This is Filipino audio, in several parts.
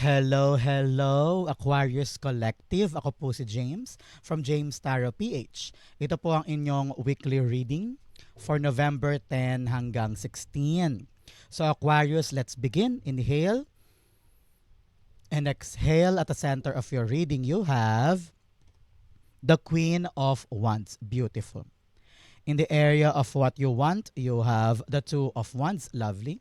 Hello, hello, Aquarius Collective. Ako po si James from James Tarot PH. Ito po ang inyong weekly reading for November 10 hanggang 16. So Aquarius, let's begin. Inhale and exhale at the center of your reading. You have the Queen of Wands. Beautiful. In the area of what you want, you have the Two of Wands. Lovely.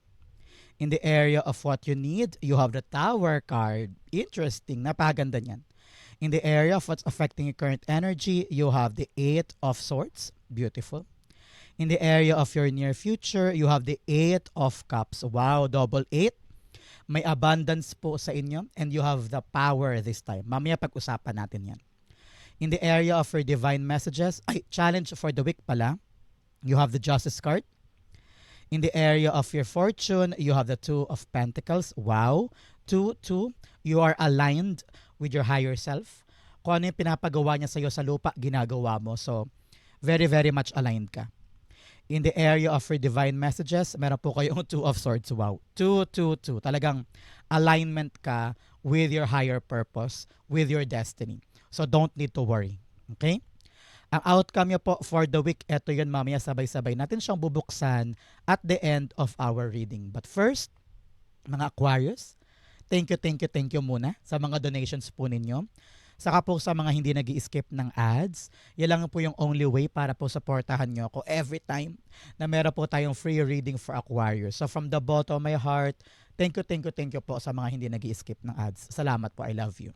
In the area of what you need, you have the Tower card. Interesting. Napaganda niyan. In the area of what's affecting your current energy, you have the Eight of Swords. Beautiful. In the area of your near future, you have the Eight of Cups. Wow, double eight. May abundance po sa inyo and you have the power this time. Mamaya pag-usapan natin yan. In the area of your divine messages, ay, challenge for the week pala, you have the Justice card. In the area of your fortune, you have the Two of Pentacles. Wow. Two, two. You are aligned with your higher self. Kung ano yung pinapagawa niya sa'yo sa lupa, ginagawa mo. So, very, very much aligned ka. In the area of your divine messages, meron po kayong Two of Swords. Wow. Two, two, two. Talagang alignment ka with your higher purpose, with your destiny. So, don't need to worry. Okay? Ang outcome niyo po for the week, eto yun mamaya sabay-sabay natin siyang bubuksan at the end of our reading. But first, mga Aquarius, thank you, thank you, thank you muna sa mga donations po ninyo. Saka po sa mga hindi nag skip ng ads, yan lang po yung only way para po supportahan nyo ako every time na meron po tayong free reading for Aquarius. So from the bottom of my heart, thank you, thank you, thank you po sa mga hindi nag skip ng ads. Salamat po, I love you.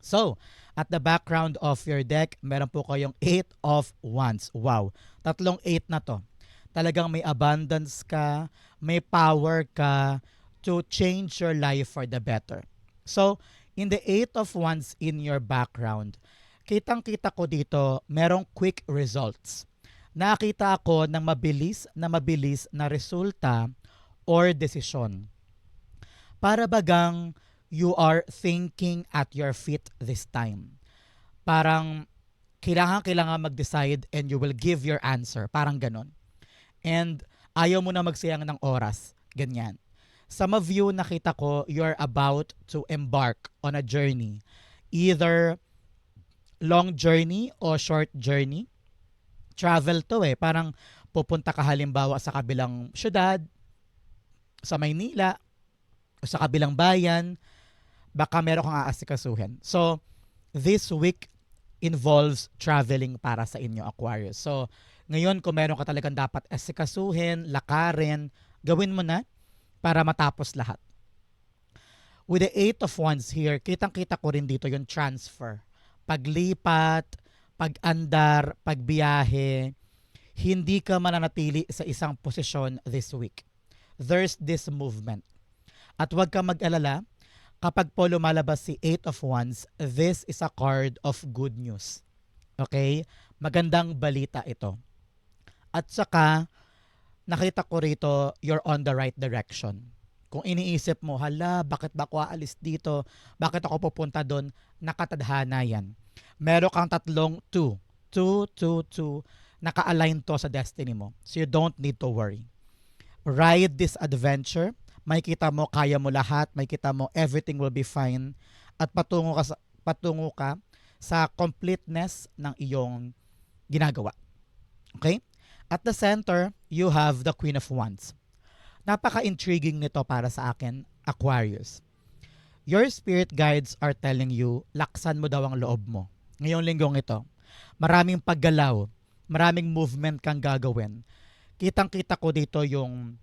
So, at the background of your deck, meron po kayong 8 of Wands. Wow, tatlong 8 na to. Talagang may abundance ka, may power ka to change your life for the better. So, in the 8 of Wands in your background, kitang-kita ko dito, merong quick results. Nakita ako ng mabilis na mabilis na resulta or desisyon. Para bagang you are thinking at your feet this time. Parang kailangan kailangan mag-decide and you will give your answer. Parang ganon. And ayaw mo na magsayang ng oras. Ganyan. Some of you nakita ko you're about to embark on a journey. Either long journey or short journey. Travel to eh. Parang pupunta ka halimbawa sa kabilang syudad, sa Maynila, o sa kabilang bayan, baka meron kang aasikasuhin. So, this week involves traveling para sa inyo, Aquarius. So, ngayon kung meron ka talagang dapat asikasuhin, lakarin, gawin mo na para matapos lahat. With the Eight of Wands here, kitang-kita ko rin dito yung transfer. Paglipat, pag-andar, pagbiyahe, hindi ka mananatili sa isang posisyon this week. There's this movement. At huwag ka mag-alala, kapag po lumalabas si Eight of Wands, this is a card of good news. Okay? Magandang balita ito. At saka, nakita ko rito, you're on the right direction. Kung iniisip mo, hala, bakit ba ako aalis dito? Bakit ako pupunta doon? Nakatadhana yan. Meron kang tatlong two. Two, two, two. Naka-align to sa destiny mo. So you don't need to worry. Ride this adventure may kita mo kaya mo lahat, may kita mo everything will be fine at patungo ka sa, patungo ka sa completeness ng iyong ginagawa. Okay? At the center, you have the Queen of Wands. Napaka-intriguing nito para sa akin, Aquarius. Your spirit guides are telling you, laksan mo daw ang loob mo. Ngayong linggong ito, maraming paggalaw, maraming movement kang gagawin. Kitang-kita ko dito yung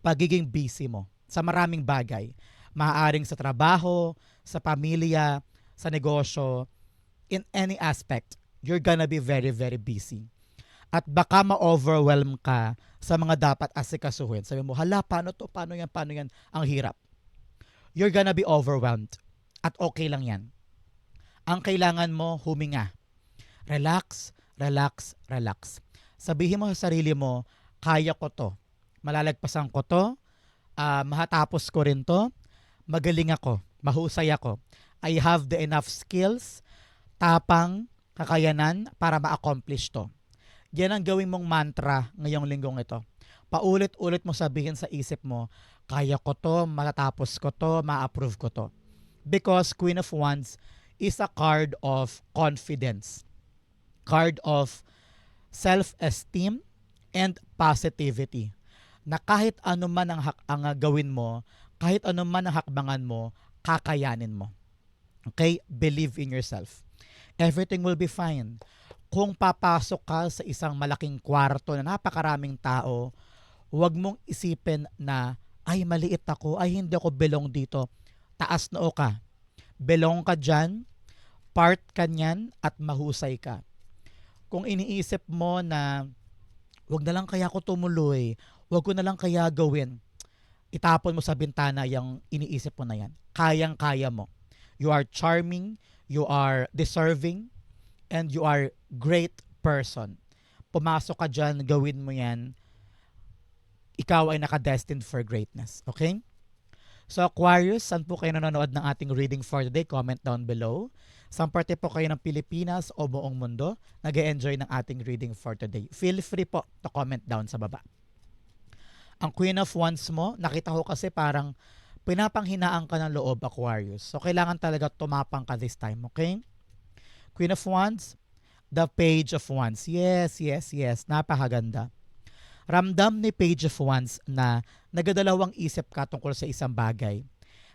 pagiging busy mo sa maraming bagay. Maaaring sa trabaho, sa pamilya, sa negosyo, in any aspect, you're gonna be very, very busy. At baka ma-overwhelm ka sa mga dapat asikasuhin. Sabi mo, hala, paano to? Paano yan? Paano yan? Ang hirap. You're gonna be overwhelmed. At okay lang yan. Ang kailangan mo, huminga. Relax, relax, relax. Sabihin mo sa sarili mo, kaya ko to malalagpasan ko to, uh, mahatapos ko rin to, magaling ako, mahusay ako. I have the enough skills, tapang, kakayanan para ma-accomplish to. Yan ang gawin mong mantra ngayong linggong ito. Paulit-ulit mo sabihin sa isip mo, kaya ko to, matatapos ko to, ma-approve ko to. Because Queen of Wands is a card of confidence, card of self-esteem and positivity. Na kahit ano man ang, hak- ang ah, gawin mo, kahit ano man ang hakbangan mo, kakayanin mo. Okay? Believe in yourself. Everything will be fine. Kung papasok ka sa isang malaking kwarto na napakaraming tao, huwag mong isipin na, ay maliit ako, ay hindi ako belong dito. Taas noo ka. Belong ka dyan, part ka niyan, at mahusay ka. Kung iniisip mo na, wag na lang kaya ako tumuloy, wag ko na lang kaya gawin, itapon mo sa bintana yung iniisip mo na yan. Kayang-kaya mo. You are charming, you are deserving, and you are great person. Pumasok ka dyan, gawin mo yan, ikaw ay nakadestined for greatness. Okay? So Aquarius, saan po kayo nanonood ng ating reading for today? Comment down below. Saan parte po kayo ng Pilipinas o buong mundo nag enjoy ng ating reading for today? Feel free po to comment down sa baba. Ang Queen of Wands mo, nakita ko kasi parang pinapanghinaan ka ng loob, Aquarius. So kailangan talaga tumapang ka this time, okay? Queen of Wands, the Page of Wands. Yes, yes, yes. Napakaganda ramdam ni Page of Wands na nagadalawang isip ka tungkol sa isang bagay.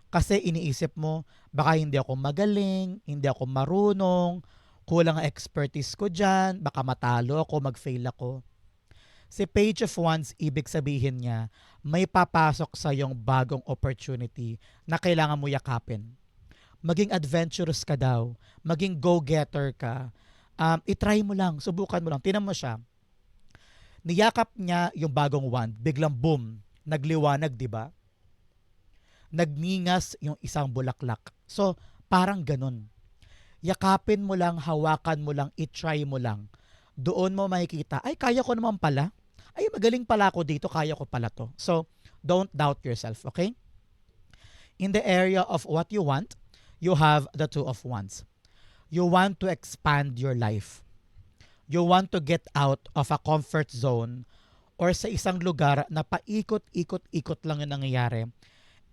Kasi iniisip mo, baka hindi ako magaling, hindi ako marunong, kulang ang expertise ko dyan, baka matalo ako, mag-fail ako. Si Page of Wands, ibig sabihin niya, may papasok sa yung bagong opportunity na kailangan mo yakapin. Maging adventurous ka daw, maging go-getter ka. Um, itry mo lang, subukan mo lang. Tinan mo siya, niyakap niya yung bagong wand, biglang boom, nagliwanag, di ba? Nagningas yung isang bulaklak. So, parang ganun. Yakapin mo lang, hawakan mo lang, itry mo lang. Doon mo makikita, ay, kaya ko naman pala. Ay, magaling pala ako dito, kaya ko pala to. So, don't doubt yourself, okay? In the area of what you want, you have the two of wands. You want to expand your life you want to get out of a comfort zone or sa isang lugar na paikot-ikot-ikot lang yung nangyayari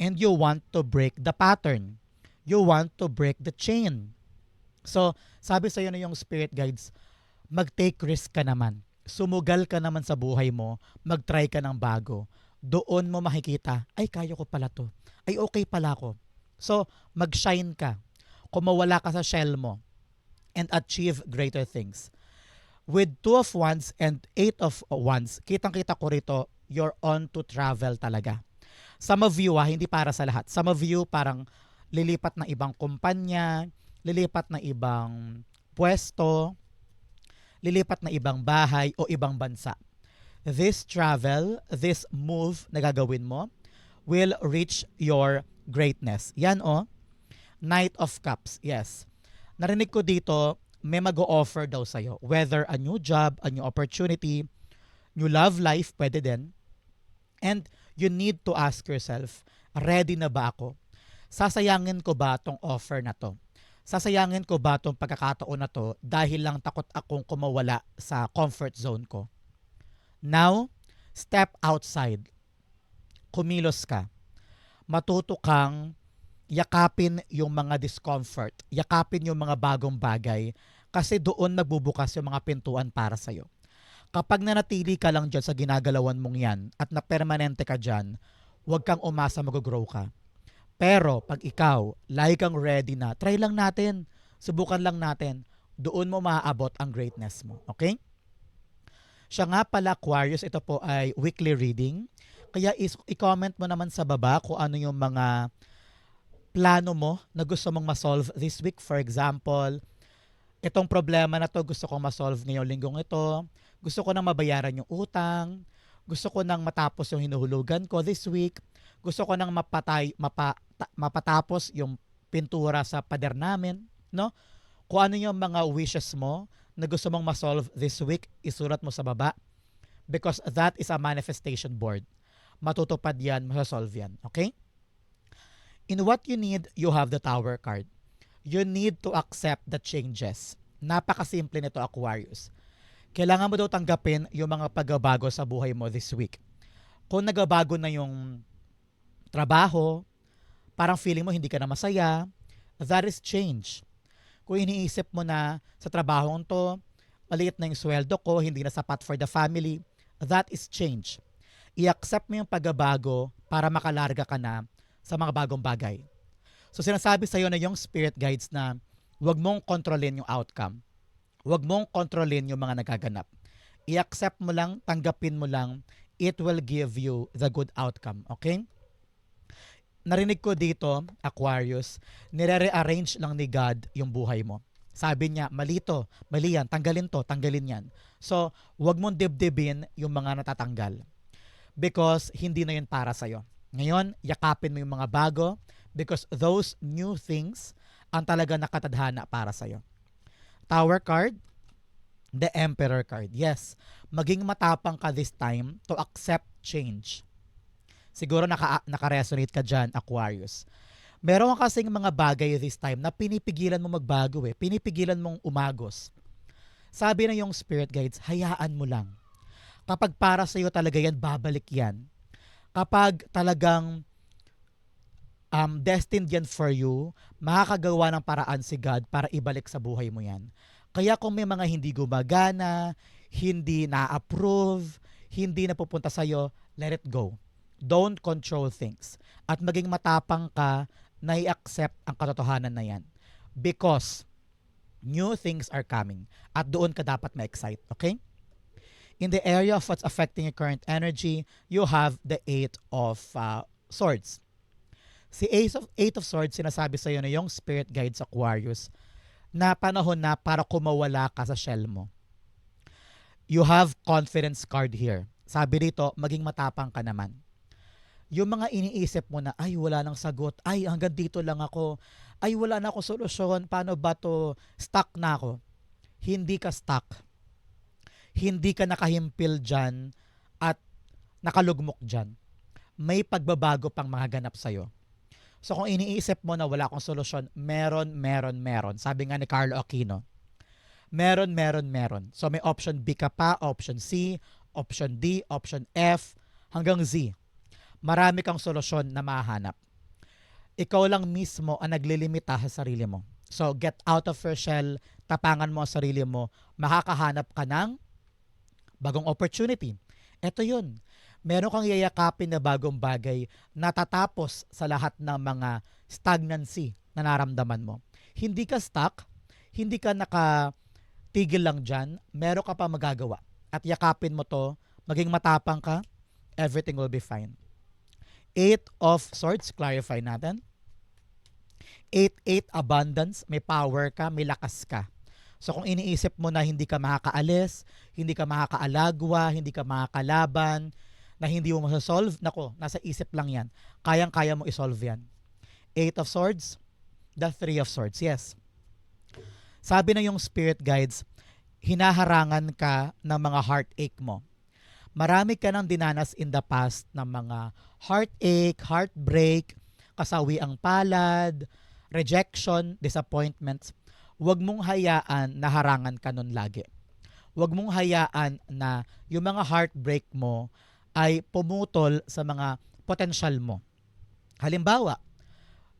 and you want to break the pattern. You want to break the chain. So, sabi sa iyo na yung spirit guides, mag-take risk ka naman. Sumugal ka naman sa buhay mo, mag-try ka ng bago. Doon mo makikita, ay kaya ko pala to. Ay okay pala ko. So, mag-shine ka. Kung mawala ka sa shell mo and achieve greater things with two of wands and eight of wands, kitang-kita ko rito, you're on to travel talaga. Some of you, ah, hindi para sa lahat. Some of you parang lilipat ng ibang kumpanya, lilipat ng ibang pwesto, lilipat na ibang bahay o ibang bansa. This travel, this move na gagawin mo will reach your greatness. Yan oh. Knight of Cups. Yes. Narinig ko dito, may mag-offer daw sa'yo. Whether a new job, a new opportunity, new love life, pwede din. And you need to ask yourself, ready na ba ako? Sasayangin ko ba tong offer na to? Sasayangin ko ba tong pagkakataon na to dahil lang takot akong kumawala sa comfort zone ko? Now, step outside. Kumilos ka. Matuto kang yakapin yung mga discomfort, yakapin yung mga bagong bagay kasi doon nagbubukas yung mga pintuan para sa'yo. Kapag nanatili ka lang dyan sa ginagalawan mong yan at na permanente ka dyan, huwag kang umasa mag-grow ka. Pero pag ikaw, lagi kang ready na, try lang natin, subukan lang natin, doon mo maaabot ang greatness mo. Okay? Siya nga pala, Aquarius, ito po ay weekly reading. Kaya i-comment mo naman sa baba kung ano yung mga plano mo na gusto mong ma-solve this week. For example, itong problema na to gusto kong ma-solve ngayong linggong ito. Gusto ko nang mabayaran yung utang. Gusto ko nang matapos yung hinuhulugan ko this week. Gusto ko nang mapatay, mapa, mapatapos yung pintura sa pader namin. No? Kung ano yung mga wishes mo na gusto mong ma-solve this week, isulat mo sa baba. Because that is a manifestation board. Matutupad yan, masasolve yan. Okay? In what you need, you have the tower card. You need to accept the changes. Napakasimple nito, Aquarius. Kailangan mo daw tanggapin yung mga pagbabago sa buhay mo this week. Kung nagbabago na yung trabaho, parang feeling mo hindi ka na masaya, that is change. Kung iniisip mo na sa trabaho to, maliit na yung sweldo ko, hindi na sapat for the family, that is change. I-accept mo yung pagbabago para makalarga ka na sa mga bagong bagay. So sinasabi sa'yo na yung spirit guides na huwag mong kontrolin yung outcome. Huwag mong kontrolin yung mga nagaganap. I-accept mo lang, tanggapin mo lang, it will give you the good outcome. Okay? Narinig ko dito, Aquarius, nire-rearrange lang ni God yung buhay mo. Sabi niya, mali to, mali yan, tanggalin to, tanggalin yan. So, huwag mong dibdibin yung mga natatanggal. Because hindi na yun para sa'yo. Ngayon, yakapin mo yung mga bago because those new things ang talaga nakatadhana para sa'yo. Tower card, the Emperor card. Yes, maging matapang ka this time to accept change. Siguro naka, naka-resonate ka dyan, Aquarius. Meron ka kasing mga bagay this time na pinipigilan mo magbago eh. Pinipigilan mong umagos. Sabi na yung spirit guides, hayaan mo lang. Kapag para sa'yo talaga yan, babalik yan. Kapag talagang um, destined yan for you, makakagawa ng paraan si God para ibalik sa buhay mo yan. Kaya kung may mga hindi gumagana, hindi na-approve, hindi na pupunta sa'yo, let it go. Don't control things. At maging matapang ka na i-accept ang katotohanan na yan. Because new things are coming. At doon ka dapat ma-excite. Okay? In the area of what's affecting your current energy, you have the Eight of uh, Swords. Si Ace of, Eight of Swords, sinasabi sa iyo na yung Spirit Guides Aquarius, na panahon na para kumawala ka sa shell mo. You have confidence card here. Sabi dito, maging matapang ka naman. Yung mga iniisip mo na, ay wala nang sagot, ay hanggang dito lang ako, ay wala na ako solusyon, paano ba to, stuck na ako. Hindi ka stuck. Hindi ka nakahimpil dyan at nakalugmok dyan. May pagbabago pang mga ganap sa'yo. So kung iniisip mo na wala akong solusyon, meron, meron, meron. Sabi nga ni Carlo Aquino, meron, meron, meron. So may option B ka pa, option C, option D, option F, hanggang Z. Marami kang solusyon na mahanap. Ikaw lang mismo ang naglilimita sa sarili mo. So get out of your shell, tapangan mo ang sarili mo, makakahanap ka ng bagong opportunity. Ito yun meron kang yayakapin na bagong bagay na tatapos sa lahat ng mga stagnancy na naramdaman mo. Hindi ka stuck, hindi ka nakatigil lang dyan, meron ka pa magagawa. At yakapin mo to, maging matapang ka, everything will be fine. Eight of Swords, clarify natin. Eight, eight, abundance, may power ka, may lakas ka. So kung iniisip mo na hindi ka makakaalis, hindi ka makakaalagwa, hindi ka makakalaban, na hindi mo masasolve, nako, nasa isip lang yan. Kayang-kaya mo isolve yan. Eight of Swords, the Three of Swords, yes. Sabi na yung spirit guides, hinaharangan ka ng mga heartache mo. Marami ka nang dinanas in the past ng mga heartache, heartbreak, kasawi ang palad, rejection, disappointments. Huwag mong hayaan na harangan ka nun lagi. Huwag mong hayaan na yung mga heartbreak mo ay pumutol sa mga potential mo. Halimbawa,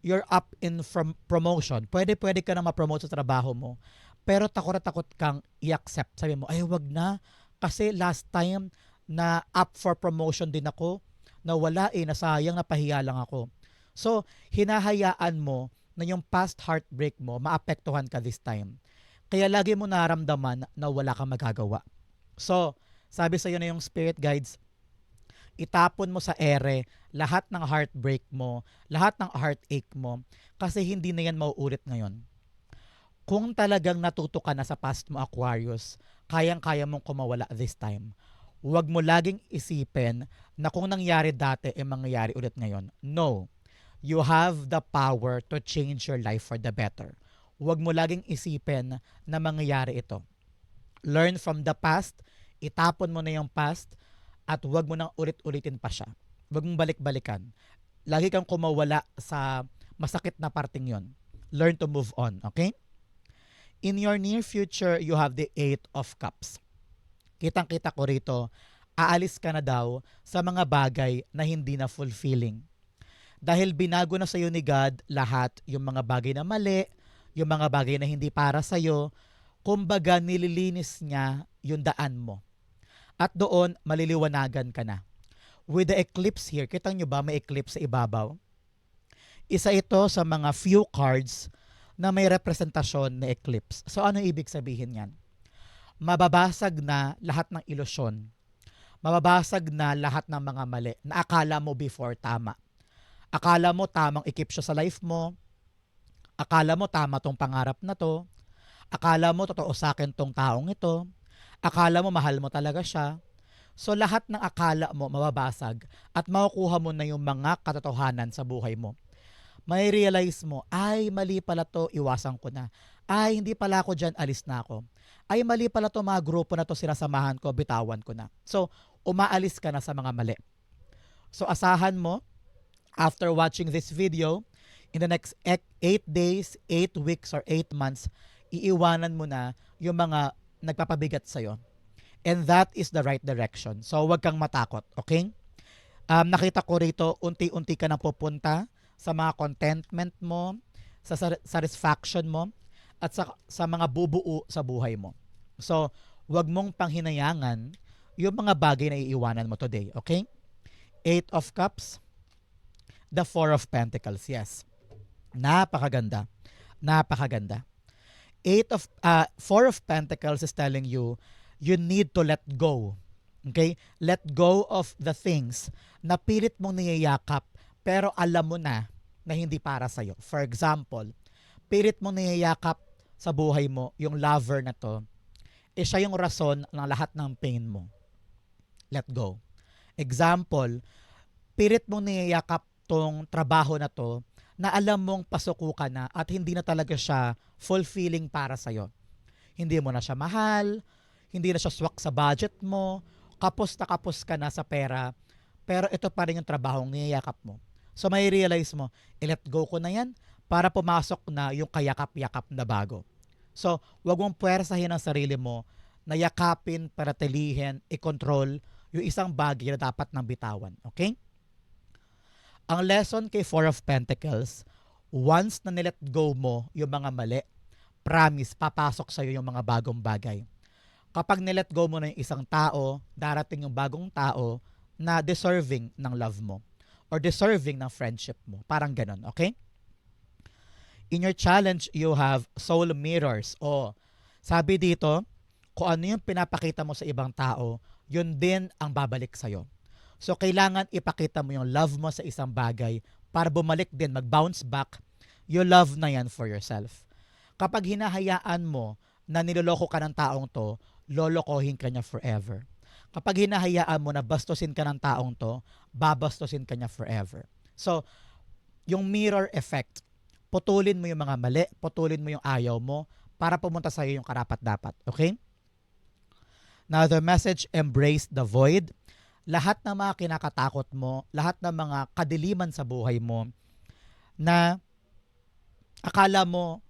you're up in from promotion. Pwede pwede ka na ma-promote sa trabaho mo. Pero takot na takot kang i-accept. Sabi mo, ay wag na. Kasi last time na up for promotion din ako, na wala eh, nasayang, napahiya lang ako. So, hinahayaan mo na yung past heartbreak mo, maapektuhan ka this time. Kaya lagi mo naramdaman na wala kang magagawa. So, sabi sa iyo na yung spirit guides, itapon mo sa ere lahat ng heartbreak mo, lahat ng heartache mo, kasi hindi na yan mauulit ngayon. Kung talagang natuto ka na sa past mo, Aquarius, kayang-kaya mong kumawala this time. Huwag mo laging isipin na kung nangyari dati, eh mangyayari ulit ngayon. No. You have the power to change your life for the better. Huwag mo laging isipin na mangyayari ito. Learn from the past, itapon mo na yung past, at huwag mo nang ulit-ulitin pa siya. Huwag mong balik-balikan. Lagi kang kumawala sa masakit na parting yon. Learn to move on, okay? In your near future, you have the Eight of Cups. Kitang-kita ko rito, aalis ka na daw sa mga bagay na hindi na fulfilling. Dahil binago na sa'yo ni God lahat yung mga bagay na mali, yung mga bagay na hindi para sa'yo, kumbaga nililinis niya yung daan mo. At doon, maliliwanagan ka na. With the eclipse here, kita nyo ba may eclipse sa ibabaw? Isa ito sa mga few cards na may representasyon na eclipse. So ano ibig sabihin yan? Mababasag na lahat ng ilusyon. Mababasag na lahat ng mga mali na akala mo before tama. Akala mo tamang ikip siya sa life mo. Akala mo tama tong pangarap na to. Akala mo totoo sa akin tong taong ito. Akala mo mahal mo talaga siya. So lahat ng akala mo mababasag at makukuha mo na yung mga katotohanan sa buhay mo. May realize mo, ay mali pala to, iwasan ko na. Ay hindi pala ako dyan, alis na ako. Ay mali pala to, mga grupo na to, sinasamahan ko, bitawan ko na. So umaalis ka na sa mga mali. So asahan mo, after watching this video, in the next 8 days, 8 weeks, or 8 months, iiwanan mo na yung mga nagpapabigat sa'yo. And that is the right direction. So, wag kang matakot, okay? Um, nakita ko rito, unti-unti ka na pupunta sa mga contentment mo, sa satisfaction mo, at sa, sa mga bubuo sa buhay mo. So, wag mong panghinayangan yung mga bagay na iiwanan mo today, okay? Eight of Cups, the Four of Pentacles, yes. Napakaganda. Napakaganda. Eight of, uh, Four of Pentacles is telling you, you need to let go. Okay? Let go of the things na pilit mong niyayakap pero alam mo na na hindi para sa'yo. For example, pilit mong niyayakap sa buhay mo yung lover na to, eh siya yung rason ng lahat ng pain mo. Let go. Example, pilit mong niyayakap tong trabaho na to na alam mong pasuko ka na at hindi na talaga siya fulfilling para sa'yo. Hindi mo na siya mahal, hindi na siya swak sa budget mo, kapos na kapos ka na sa pera, pero ito pa rin yung trabaho niyayakap mo. So may realize mo, i-let go ko na yan para pumasok na yung kayakap-yakap na bago. So, wag mong puwersahin ang sarili mo na yakapin, paratilihin, i-control yung isang bagay na dapat nang bitawan. Okay? Ang lesson kay Four of Pentacles, once na nilet go mo yung mga mali, promise, papasok sa'yo yung mga bagong bagay kapag nilet go mo na yung isang tao, darating yung bagong tao na deserving ng love mo or deserving ng friendship mo. Parang ganun, okay? In your challenge, you have soul mirrors. O, sabi dito, kung ano yung pinapakita mo sa ibang tao, yun din ang babalik sa'yo. So, kailangan ipakita mo yung love mo sa isang bagay para bumalik din, mag-bounce back, yung love na yan for yourself. Kapag hinahayaan mo na niloloko ka ng taong to, lolokohin ka niya forever. Kapag hinahayaan mo na bastusin ka ng taong to, babastusin ka niya forever. So, yung mirror effect, putulin mo yung mga mali, putulin mo yung ayaw mo, para pumunta sa iyo yung karapat-dapat. Okay? Now, the message, embrace the void. Lahat ng mga kinakatakot mo, lahat ng mga kadiliman sa buhay mo, na akala mo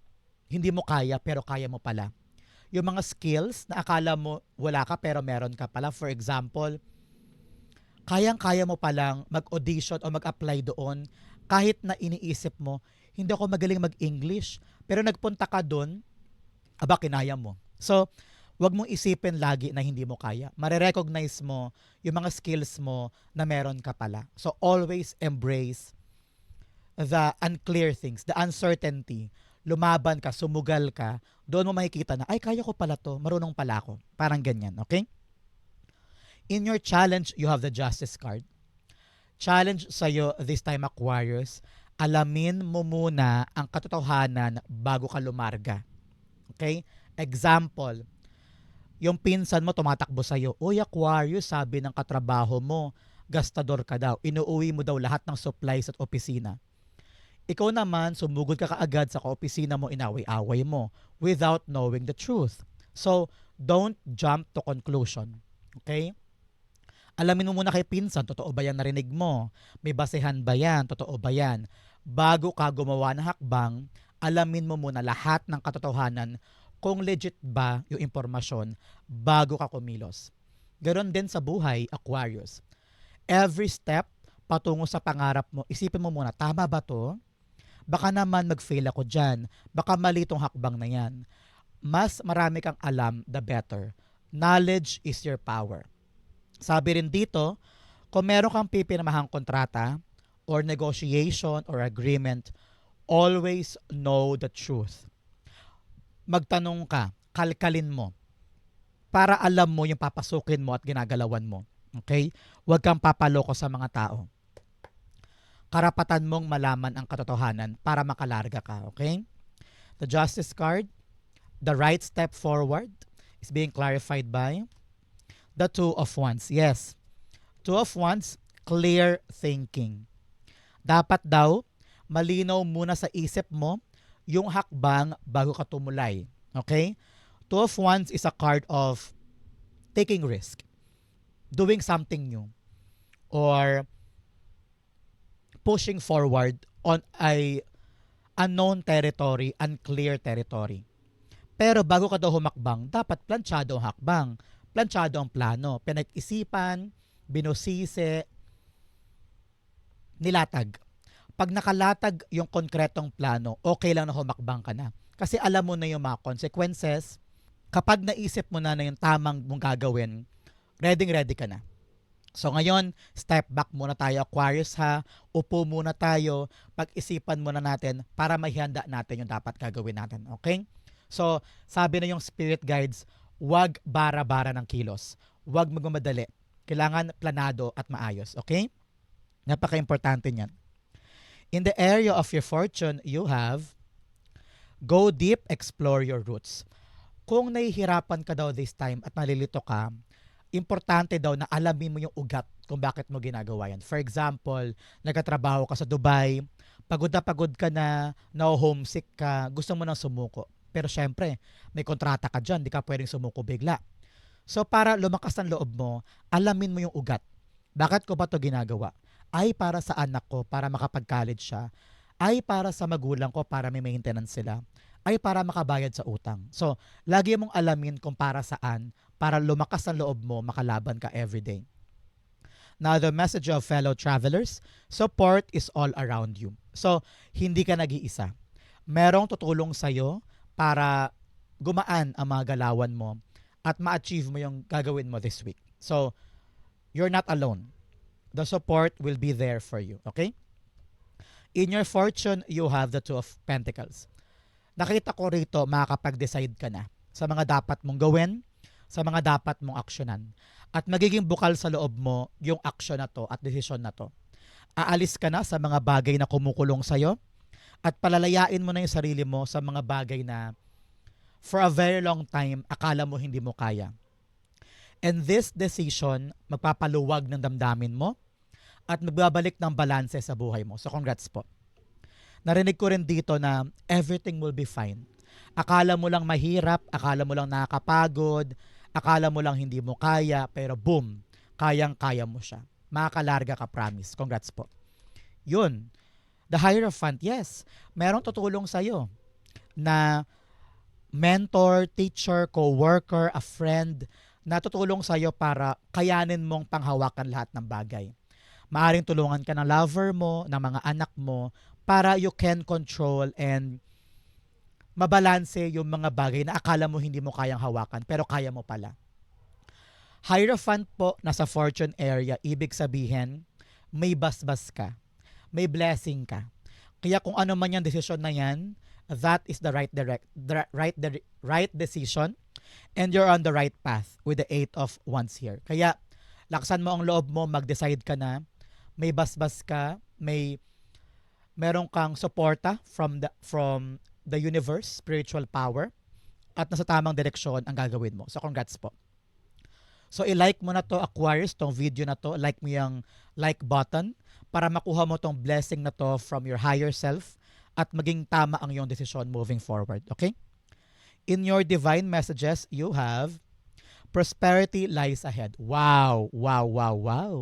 hindi mo kaya pero kaya mo pala yung mga skills na akala mo wala ka pero meron ka pala. For example, kayang-kaya mo palang mag-audition o mag-apply doon kahit na iniisip mo, hindi ako magaling mag-English, pero nagpunta ka doon, aba, kinaya mo. So, wag mong isipin lagi na hindi mo kaya. Mare-recognize mo yung mga skills mo na meron ka pala. So, always embrace the unclear things, the uncertainty lumaban ka, sumugal ka, doon mo makikita na, ay, kaya ko pala to, marunong pala ako. Parang ganyan, okay? In your challenge, you have the justice card. Challenge sa'yo this time, Aquarius, alamin mo muna ang katotohanan bago ka lumarga. Okay? Example, yung pinsan mo tumatakbo sa'yo, Uy, Aquarius, sabi ng katrabaho mo, gastador ka daw. Inuuwi mo daw lahat ng supplies at opisina ikaw naman, sumugod ka kaagad sa kaopisina mo, inaway-away mo without knowing the truth. So, don't jump to conclusion. Okay? Alamin mo muna kay pinsan, totoo ba yan narinig mo? May basehan ba yan? Totoo ba yan? Bago ka gumawa ng hakbang, alamin mo muna lahat ng katotohanan kung legit ba yung impormasyon bago ka kumilos. Ganon din sa buhay, Aquarius. Every step patungo sa pangarap mo, isipin mo muna, tama ba to? Baka naman mag-fail ako dyan. Baka mali tong hakbang na yan. Mas marami kang alam, the better. Knowledge is your power. Sabi rin dito, kung meron kang pipinamahang kontrata or negotiation or agreement, always know the truth. Magtanong ka, kalkalin mo, para alam mo yung papasukin mo at ginagalawan mo. Okay? Huwag kang papaloko sa mga tao. Karapatan mong malaman ang katotohanan para makalarga ka. Okay? The justice card, the right step forward is being clarified by the two of wands. Yes. Two of wands, clear thinking. Dapat daw, malinaw muna sa isip mo yung hakbang bago ka tumulay. Okay? Two of Wands is a card of taking risk, doing something new, or pushing forward on a unknown territory, unclear territory. Pero bago ka daw humakbang, dapat planchado ang hakbang, planchado ang plano, pinag-isipan, binusisi, nilatag. Pag nakalatag yung konkretong plano, okay lang na humakbang ka na. Kasi alam mo na yung mga consequences, kapag naisip mo na na yung tamang mong gagawin, ready ready ka na. So ngayon, step back muna tayo Aquarius ha. Upo muna tayo, pag-isipan muna natin para mahihanda natin yung dapat gagawin natin. Okay? So, sabi na yung spirit guides, wag bara-bara ng kilos. Wag magmamadali. Kailangan planado at maayos. Okay? Napaka-importante niyan. In the area of your fortune, you have go deep, explore your roots kung nahihirapan ka daw this time at nalilito ka, importante daw na alamin mo yung ugat kung bakit mo ginagawa yan. For example, nagkatrabaho ka sa Dubai, pagod na pagod ka na, na homesick ka, gusto mo nang sumuko. Pero syempre, may kontrata ka dyan, di ka pwedeng sumuko bigla. So para lumakas ang loob mo, alamin mo yung ugat. Bakit ko ba to ginagawa? Ay para sa anak ko, para makapag-college siya. Ay para sa magulang ko, para may maintenance sila ay para makabayad sa utang. So, lagi mong alamin kung para saan, para lumakas ang loob mo, makalaban ka everyday. Now, the message of fellow travelers, support is all around you. So, hindi ka nag-iisa. Merong tutulong sa'yo para gumaan ang mga galawan mo at ma-achieve mo yung gagawin mo this week. So, you're not alone. The support will be there for you. Okay? In your fortune, you have the Two of Pentacles nakita ko rito makakapag-decide ka na sa mga dapat mong gawin, sa mga dapat mong aksyonan. At magiging bukal sa loob mo yung aksyon na to at desisyon na to. Aalis ka na sa mga bagay na kumukulong sa'yo at palalayain mo na yung sarili mo sa mga bagay na for a very long time akala mo hindi mo kaya. And this decision magpapaluwag ng damdamin mo at magbabalik ng balanse sa buhay mo. So congrats po narinig ko rin dito na everything will be fine. Akala mo lang mahirap, akala mo lang nakakapagod, akala mo lang hindi mo kaya, pero boom, kayang-kaya mo siya. Makakalarga ka, promise. Congrats po. Yun. The Hierophant, yes. Merong tutulong sa'yo na mentor, teacher, co-worker, a friend na tutulong sa'yo para kayanin mong panghawakan lahat ng bagay. Maaring tulungan ka ng lover mo, ng mga anak mo, para you can control and mabalanse yung mga bagay na akala mo hindi mo kayang hawakan pero kaya mo pala. Hierophant po nasa fortune area, ibig sabihin may basbas ka, may blessing ka. Kaya kung ano man yung desisyon na yan, that is the right direct the right the right decision and you're on the right path with the eight of wands here. Kaya laksan mo ang loob mo, mag-decide ka na, may basbas ka, may meron kang suporta from the from the universe, spiritual power, at nasa tamang direksyon ang gagawin mo. So congrats po. So i-like mo na to Aquarius, tong video na to, like mo yung like button para makuha mo tong blessing na to from your higher self at maging tama ang iyong decision moving forward. Okay? In your divine messages, you have prosperity lies ahead. Wow, wow, wow, wow.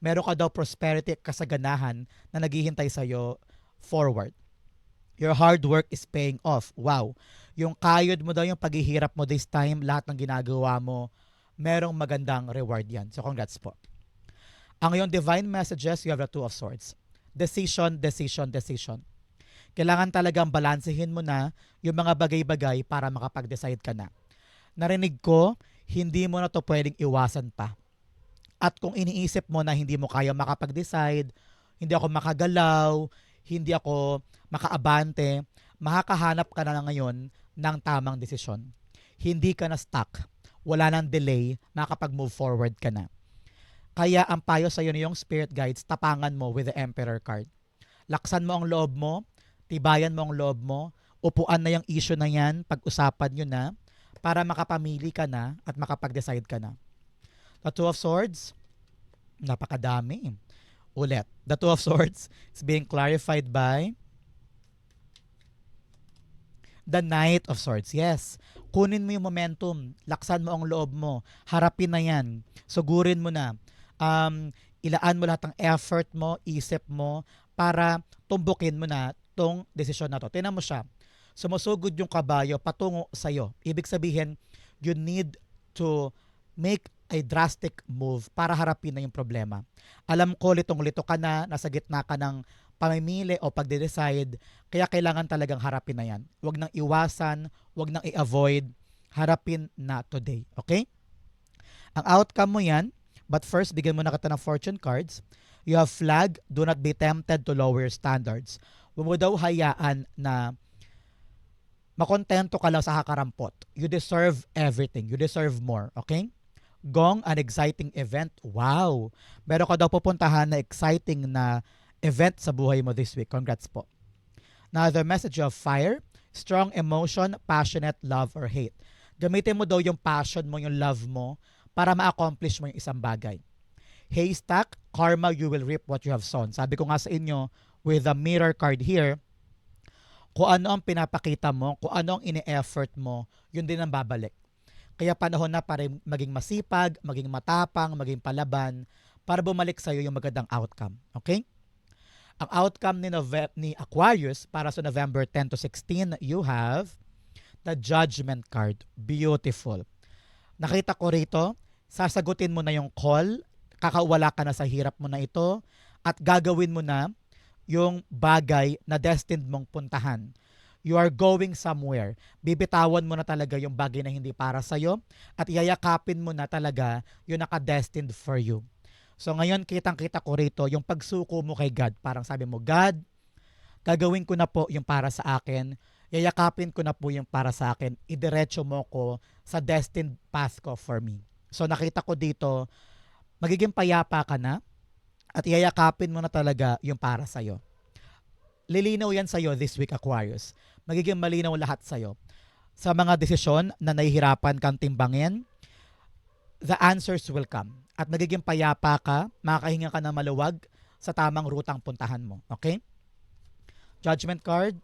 Meron ka daw prosperity kasaganahan na naghihintay sa'yo forward. Your hard work is paying off. Wow. Yung kayod mo daw, yung paghihirap mo this time, lahat ng ginagawa mo, merong magandang reward yan. So congrats po. Ang iyong divine messages, you have the Two of Swords. Decision, decision, decision. Kailangan talagang balansehin mo na yung mga bagay-bagay para makapag-decide ka na. Narinig ko, hindi mo na to pwedeng iwasan pa. At kung iniisip mo na hindi mo kaya makapag-decide, hindi ako makagalaw, hindi ako makaabante, makakahanap ka na ngayon ng tamang desisyon. Hindi ka na stuck. Wala nang delay, makakapag-move forward ka na. Kaya ang payo sa iyo yung spirit guides, tapangan mo with the Emperor card. Laksan mo ang loob mo, tibayan mo ang loob mo, upuan na yung issue na yan, pag-usapan nyo na, para makapamili ka na at makapag-decide ka na. The Two of Swords, napakadami. Ulit, the Two of Swords is being clarified by the Knight of Swords. Yes, kunin mo yung momentum, laksan mo ang loob mo, harapin na yan, sugurin mo na, um, ilaan mo lahat ng effort mo, isip mo, para tumbukin mo na tong desisyon na to. Tinan mo siya, sumusugod yung kabayo patungo sa'yo. Ibig sabihin, you need to make a drastic move para harapin na yung problema. Alam ko litong-lito ka na, nasa gitna ka ng pamimili o pagde-decide, kaya kailangan talagang harapin na yan. Huwag nang iwasan, huwag nang i-avoid, harapin na today. Okay? Ang outcome mo yan, but first, bigyan mo na kita ng fortune cards. You have flag, do not be tempted to lower standards. Huwag mo daw hayaan na makontento ka lang sa kakarampot. You deserve everything. You deserve more. Okay? Gong, an exciting event. Wow! Meron ka daw pupuntahan na exciting na event sa buhay mo this week. Congrats po. Now, the message of fire, strong emotion, passionate love or hate. Gamitin mo daw yung passion mo, yung love mo, para ma-accomplish mo yung isang bagay. Haystack, karma, you will reap what you have sown. Sabi ko nga sa inyo, with the mirror card here, kung ano ang pinapakita mo, kung ano ang ini-effort mo, yun din ang babalik. Kaya panahon na para maging masipag, maging matapang, maging palaban, para bumalik sa'yo yung magandang outcome. Okay? Ang outcome ni, Nove- ni Aquarius para sa November 10 to 16, you have the Judgment card. Beautiful. Nakita ko rito, sasagutin mo na yung call, kakawala ka na sa hirap mo na ito, at gagawin mo na yung bagay na destined mong puntahan. You are going somewhere. Bibitawan mo na talaga yung bagay na hindi para sa'yo at yayakapin mo na talaga yung naka-destined for you. So ngayon kitang-kita ko rito yung pagsuko mo kay God. Parang sabi mo, God, gagawin ko na po yung para sa akin. Yayakapin ko na po yung para sa akin. Idiretso mo ko sa destined path ko for me. So nakita ko dito, magiging payapa ka na at yayakapin mo na talaga yung para sa'yo. Lilinaw yan sa'yo this week, Aquarius. Magiging malinaw lahat sa'yo. Sa mga desisyon na nahihirapan kang timbangin, the answers will come. At magiging payapa ka, makakahinga ka na maluwag sa tamang rutang puntahan mo. Okay? Judgment card,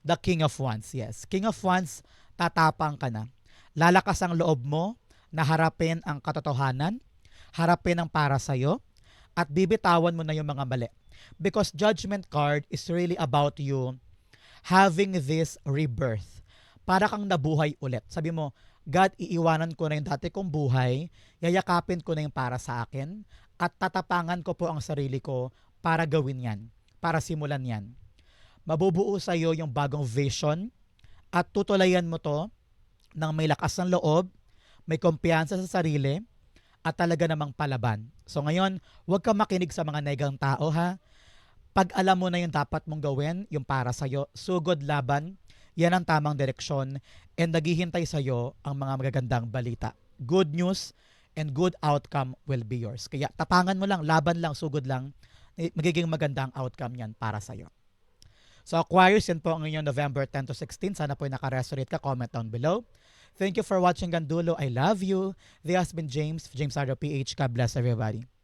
the King of Wands. Yes, King of Wands, tatapang ka na. Lalakas ang loob mo na harapin ang katotohanan, harapin ang para sa'yo, at bibitawan mo na yung mga mali. Because judgment card is really about you having this rebirth. Para kang nabuhay ulit. Sabi mo, God, iiwanan ko na yung dati kong buhay, yayakapin ko na yung para sa akin, at tatapangan ko po ang sarili ko para gawin yan, para simulan yan. Mabubuo sa iyo yung bagong vision at tutulayan mo to ng may lakas ng loob, may kumpiyansa sa sarili, at talaga namang palaban. So ngayon, huwag kang makinig sa mga negang tao ha. Pag alam mo na yung dapat mong gawin, yung para sa'yo, sugod laban, yan ang tamang direksyon and naghihintay sa'yo ang mga magagandang balita. Good news and good outcome will be yours. Kaya tapangan mo lang, laban lang, sugod lang, eh, magiging magandang outcome yan para sa'yo. So Aquarius, yan po ang inyong November 10 to 16. Sana po ay nakaresonate ka. Comment down below. Thank you for watching Gandulo. I love you. This has been James, James Ardo PH. God bless everybody.